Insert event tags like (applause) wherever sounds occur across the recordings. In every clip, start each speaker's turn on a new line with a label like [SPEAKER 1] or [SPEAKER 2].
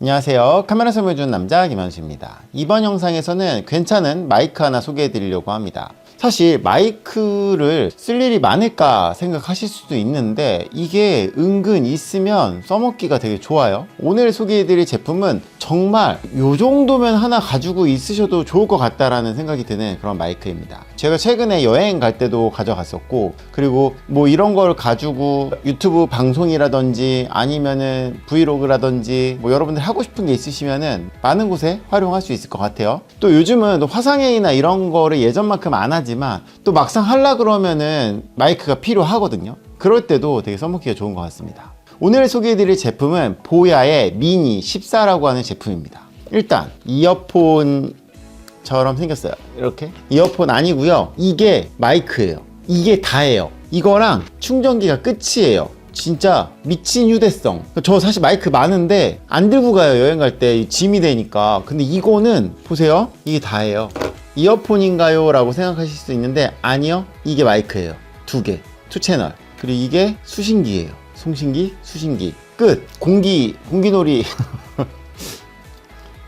[SPEAKER 1] 안녕하세요. 카메라 설명해주는 남자 김현수입니다. 이번 영상에서는 괜찮은 마이크 하나 소개해 드리려고 합니다. 사실 마이크를 쓸 일이 많을까 생각하실 수도 있는데 이게 은근 있으면 써먹기가 되게 좋아요. 오늘 소개해드릴 제품은 정말 요 정도면 하나 가지고 있으셔도 좋을 것 같다라는 생각이 드는 그런 마이크입니다. 제가 최근에 여행 갈 때도 가져갔었고 그리고 뭐 이런 걸 가지고 유튜브 방송이라든지 아니면은 브이로그라든지 뭐 여러분들 하고 싶은 게 있으시면은 많은 곳에 활용할 수 있을 것 같아요. 또 요즘은 화상회의나 이런 거를 예전만큼 안 하지만 또 막상 하려 그러면은 마이크가 필요하거든요. 그럴 때도 되게 써먹기가 좋은 것 같습니다. 오늘 소개해드릴 제품은 보야의 미니 14라고 하는 제품입니다. 일단 이어폰 처럼 생겼어요. 이렇게 이어폰 아니고요. 이게 마이크예요. 이게 다예요. 이거랑 충전기가 끝이에요. 진짜 미친 휴대성. 저 사실 마이크 많은데 안 들고 가요 여행 갈 때 짐이 되니까. 근데 이거는 보세요. 이게 다예요. 이어폰인가요? 라고 생각하실 수 있는데 아니요. 이게 마이크예요. 두 개. 투 채널. 그리고 이게 수신기예요. 송신기, 수신기. 끝. 공기, 공기놀이. (laughs)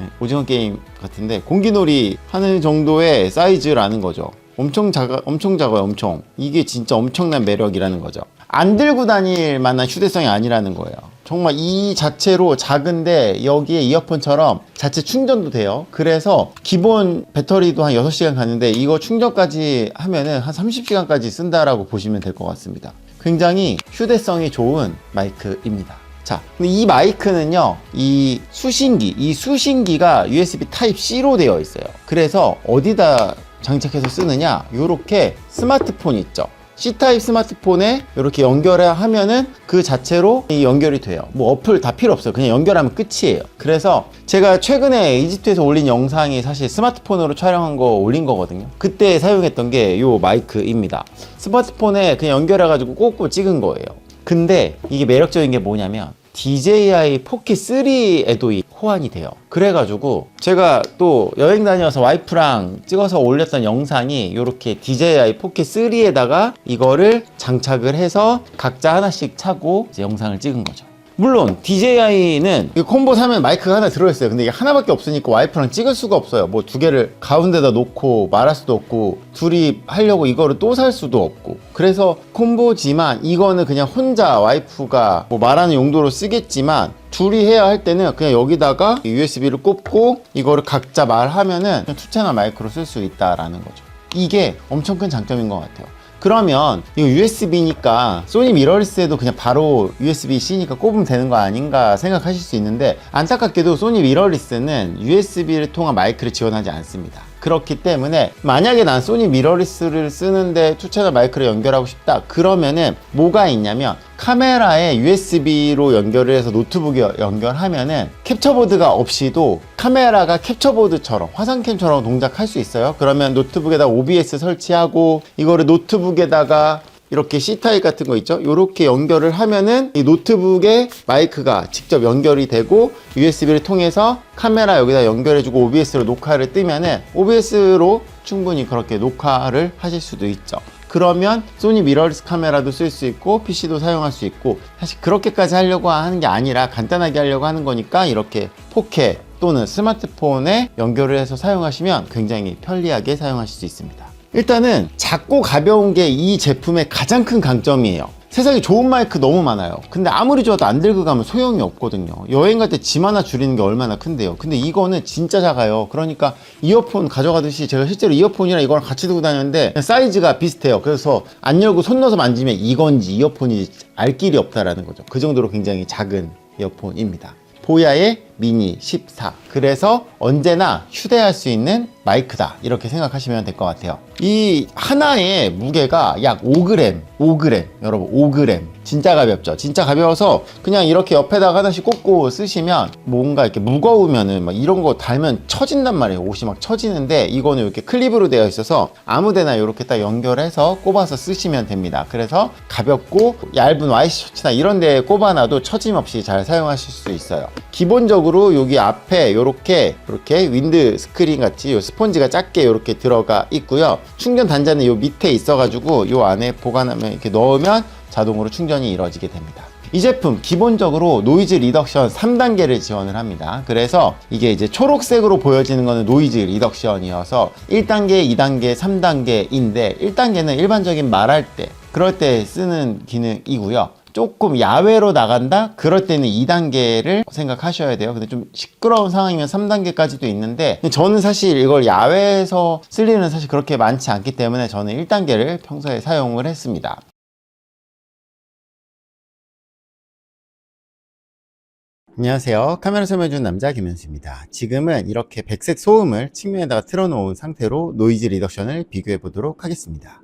[SPEAKER 1] 네, 오징어 게임 같은데 공기놀이 하는 정도의 사이즈라는 거죠. 엄청 작아, 엄청 작아요, 엄청. 이게 진짜 엄청난 매력이라는 거죠. 안 들고 다닐 만한 휴대성이 아니라는 거예요. 정말 이 자체로 작은데 여기에 이어폰처럼 자체 충전도 돼요. 그래서 기본 배터리도 한 6시간 가는데 이거 충전까지 하면은 한 30시간까지 쓴다라고 보시면 될 것 같습니다. 굉장히 휴대성이 좋은 마이크입니다. 자, 근데 이 마이크는요, 이 수신기, 이 수신기가 USB Type-C로 되어 있어요. 그래서 어디다 장착해서 쓰느냐, 요렇게 스마트폰 있죠. C타입 스마트폰에 이렇게 연결을 하면은 그 자체로 이 연결이 돼요. 뭐 어플 다 필요 없어요. 그냥 연결하면 끝이에요. 그래서 제가 최근에 이집트에서 올린 영상이 사실 스마트폰으로 촬영한 거 올린 거거든요. 그때 사용했던 게 이 마이크입니다. 스마트폰에 그냥 연결해가지고 꽂고 찍은 거예요. 근데 이게 매력적인 게 뭐냐면 DJI 포켓 3에도 이 호환이 돼요. 그래가지고 제가 또 여행 다녀서 와이프랑 찍어서 올렸던 영상이 이렇게 DJI 포켓 3에다가 이거를 장착을 해서 각자 하나씩 차고 영상을 찍은 거죠. 물론 DJI는 이 콤보 사면 마이크가 하나 들어있어요. 근데 이게 하나밖에 없으니까 와이프랑 찍을 수가 없어요. 뭐 두 개를 가운데다 놓고 말할 수도 없고 둘이 하려고 이거를 또 살 수도 없고 그래서 콤보지만 이거는 그냥 혼자 와이프가 뭐 말하는 용도로 쓰겠지만 둘이 해야 할 때는 그냥 여기다가 USB를 꼽고 이거를 각자 말하면은 투채널 마이크로 쓸 수 있다라는 거죠. 이게 엄청 큰 장점인 것 같아요. 그러면 이거 USB니까 소니 미러리스에도 그냥 바로 USB-C니까 꼽으면 되는 거 아닌가 생각하실 수 있는데 안타깝게도 소니 미러리스는 USB를 통한 마이크를 지원하지 않습니다. 그렇기 때문에 만약에 난 소니 미러리스를 쓰는데 투 채널 마이크를 연결하고 싶다. 그러면은 뭐가 있냐면 카메라에 USB로 연결을 해서 노트북에 연결하면은 캡처보드가 없이도 카메라가 캡처보드처럼 화상캠처럼 동작할 수 있어요. 그러면 노트북에다 OBS 설치하고 이거를 노트북에다가 이렇게 C타입 같은 거 있죠? 이렇게 연결을 하면은 이 노트북에 마이크가 직접 연결이 되고 USB를 통해서 카메라 여기다 연결해주고 OBS로 녹화를 뜨면은 OBS로 충분히 그렇게 녹화를 하실 수도 있죠. 그러면 소니 미러리스 카메라도 쓸 수 있고 PC도 사용할 수 있고 사실 그렇게까지 하려고 하는 게 아니라 간단하게 하려고 하는 거니까 이렇게 포켓 또는 스마트폰에 연결을 해서 사용하시면 굉장히 편리하게 사용하실 수 있습니다. 일단은 작고 가벼운 게 이 제품의 가장 큰 강점이에요. 세상에 좋은 마이크 너무 많아요. 근데 아무리 좋아도 안 들고 가면 소용이 없거든요. 여행 갈 때 짐 하나 줄이는 게 얼마나 큰데요. 근데 이거는 진짜 작아요. 그러니까 이어폰 가져가듯이 제가 실제로 이어폰이랑 이거랑 같이 들고 다녔는데 사이즈가 비슷해요. 그래서 안 열고 손 넣어서 만지면 이건지 이어폰인지 알 길이 없다라는 거죠. 그 정도로 굉장히 작은 이어폰입니다. 보야의 미니 14. 그래서 언제나 휴대할 수 있는 마이크다. 이렇게 생각하시면 될 것 같아요. 이 하나의 무게가 약 5g, 5g, 여러분 5g. 진짜 가볍죠. 진짜 가벼워서 그냥 이렇게 옆에다가 하나씩 꽂고 쓰시면 뭔가 이렇게 무거우면은 막 이런 거 달면 처진단 말이에요. 옷이 막 처지는데 이거는 이렇게 클립으로 되어 있어서 아무데나 이렇게 딱 연결해서 꼽아서 쓰시면 됩니다. 그래서 가볍고 얇은 와이시 셔츠나 이런 데에 꼽아놔도 처짐 없이 잘 사용하실 수 있어요. 기본적으로 여기 앞에 이렇게 이렇게 윈드 스크린 같이 요 스폰지가 작게 이렇게 들어가 있고요. 충전 단자는 요 밑에 있어가지고 요 안에 보관하면 이렇게 넣으면 자동으로 충전이 이루어지게 됩니다. 이 제품 기본적으로 노이즈 리덕션 3단계를 지원을 합니다. 그래서 이게 이제 초록색으로 보여지는 거는 노이즈 리덕션이어서 1단계, 2단계, 3단계인데 1단계는 일반적인 말할 때 그럴 때 쓰는 기능이고요. 조금 야외로 나간다? 그럴 때는 2단계를 생각하셔야 돼요. 근데 좀 시끄러운 상황이면 3단계까지도 있는데 저는 사실 이걸 야외에서 쓸 일은 사실 그렇게 많지 않기 때문에 저는 1단계를 평소에 사용을 했습니다. 안녕하세요. 카메라 설명해준 남자 김현수입니다. 지금은 이렇게 백색 소음을 측면에다가 틀어놓은 상태로 노이즈 리덕션을 비교해 보도록 하겠습니다.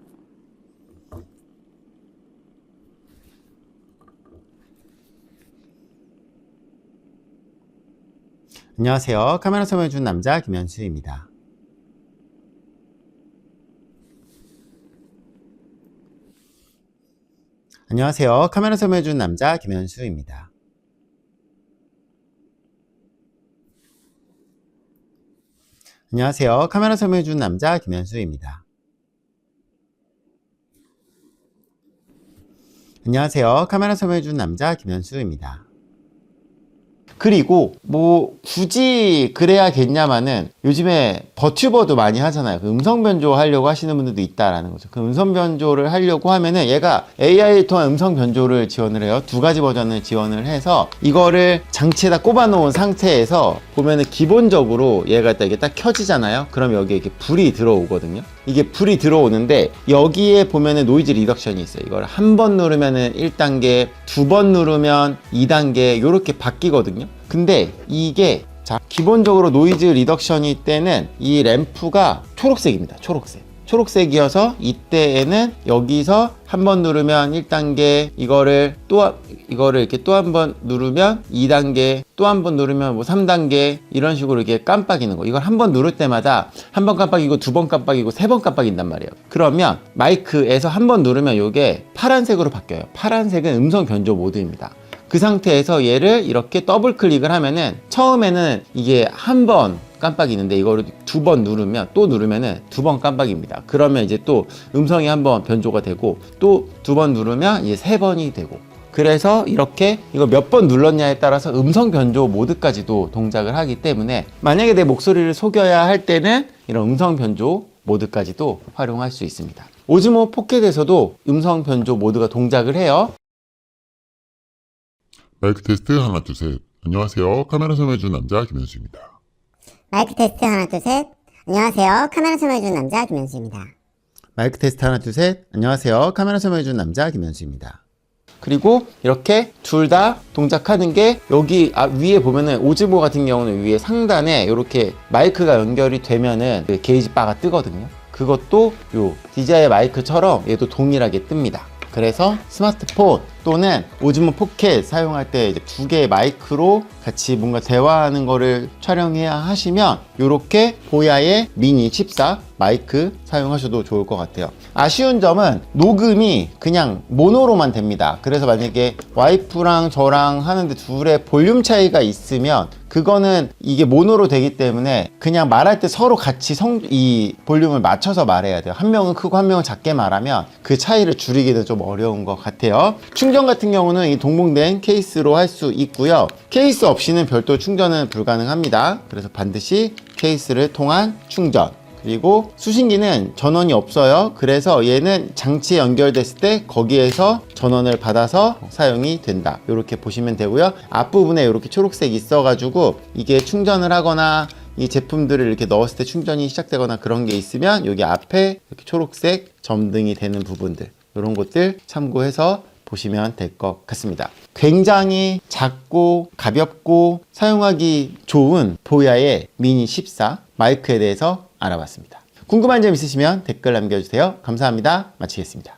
[SPEAKER 1] 안녕하세요. 카메라 설명해준 남자 김현수입니다. 안녕하세요. 카메라 설명해준 남자 김현수입니다. 안녕하세요. 카메라 설명해준 남자 김현수입니다. 안녕하세요. 카메라 설명해준 남자 김현수입니다. 그리고 뭐 굳이 그래야겠냐마는 요즘에 버튜버도 많이 하잖아요. 그 음성 변조 하려고 하시는 분들도 있다라는 거죠. 그 음성 변조를 하려고 하면은 얘가 AI를 통한 음성 변조를 지원을 해요. 두 가지 버전을 지원을 해서 이거를 장치에다 꼽아 놓은 상태에서 보면은 기본적으로 얘가 딱 이게 딱 켜지잖아요. 그럼 여기에 이렇게 불이 들어오거든요. 이게 불이 들어오는데 여기에 보면은 노이즈 리덕션이 있어요. 이걸 한 번 누르면은 1단계, 두 번 누르면 2단계 이렇게 바뀌거든요. 근데 이게 자 기본적으로 노이즈 리덕션이 때는 이 램프가 초록색입니다. 초록색. 초록색이어서 이때에는 여기서 한 번 누르면 1단계 이거를 또 이거를 이렇게 또 한 번 누르면 2단계 또 한 번 누르면 뭐 3단계 이런 식으로 이렇게 깜빡이는 거 이걸 한 번 누를 때마다 한 번 깜빡이고 두 번 깜빡이고 세 번 깜빡인단 말이에요 그러면 마이크에서 한 번 누르면 이게 파란색으로 바뀌어요 파란색은 음성 변조 모드입니다 그 상태에서 얘를 이렇게 더블 클릭을 하면은 처음에는 이게 한 번 깜빡이는데 이거를 두 번 누르면 또 누르면은 두 번 깜빡입니다. 그러면 이제 또 음성이 한 번 변조가 되고 또 두 번 누르면 이제 세 번이 되고 그래서 이렇게 이거 몇 번 눌렀냐에 따라서 음성 변조 모드까지도 동작을 하기 때문에 만약에 내 목소리를 속여야 할 때는 이런 음성 변조 모드까지도 활용할 수 있습니다. 오즈모 포켓에서도 음성 변조 모드가 동작을 해요.
[SPEAKER 2] 마이크 테스트 하나 둘 셋. 안녕하세요. 카메라 설명해준 남자 김현수입니다.
[SPEAKER 3] 마이크 테스트 하나 둘 셋. 안녕하세요. 카메라 설명해준 남자 김현수입니다.
[SPEAKER 1] 마이크 테스트 하나 둘 셋. 안녕하세요. 카메라 설명해준 남자 김현수입니다. 그리고 이렇게 둘 다 동작하는 게 여기 아, 위에 보면은 오즈모 같은 경우는 위에 상단에 이렇게 마이크가 연결이 되면은 그 게이지 바가 뜨거든요. 그것도 요 DJI 마이크처럼 얘도 동일하게 뜹니다. 그래서 스마트폰 또는 오즈모 포켓 사용할 때 두 개의 마이크로 같이 뭔가 대화하는 거를 촬영해야 하시면 이렇게 보야의 미니 14 마이크 사용하셔도 좋을 것 같아요. 아쉬운 점은 녹음이 그냥 모노로만 됩니다. 그래서 만약에 와이프랑 저랑 하는데 둘의 볼륨 차이가 있으면 그거는 이게 모노로 되기 때문에 그냥 말할 때 서로 같이 성, 이 볼륨을 맞춰서 말해야 돼요. 한 명은 크고 한 명은 작게 말하면 그 차이를 줄이기는 좀 어려운 것 같아요. 충전 같은 경우는 이 동봉된 케이스로 할 수 있고요. 케이스 없이는 별도 충전은 불가능합니다. 그래서 반드시 케이스를 통한 충전. 그리고 수신기는 전원이 없어요. 그래서 얘는 장치에 연결됐을 때 거기에서 전원을 받아서 사용이 된다. 이렇게 보시면 되고요. 앞부분에 이렇게 초록색이 있어 가지고 이게 충전을 하거나 이 제품들을 이렇게 넣었을 때 충전이 시작되거나 그런 게 있으면 여기 앞에 이렇게 초록색 점등이 되는 부분들 이런 것들 참고해서 보시면 될 것 같습니다. 굉장히 작고 가볍고 사용하기 좋은 보야의 미니 14 마이크에 대해서 알아봤습니다. 궁금한 점 있으시면 댓글 남겨주세요. 감사합니다. 마치겠습니다.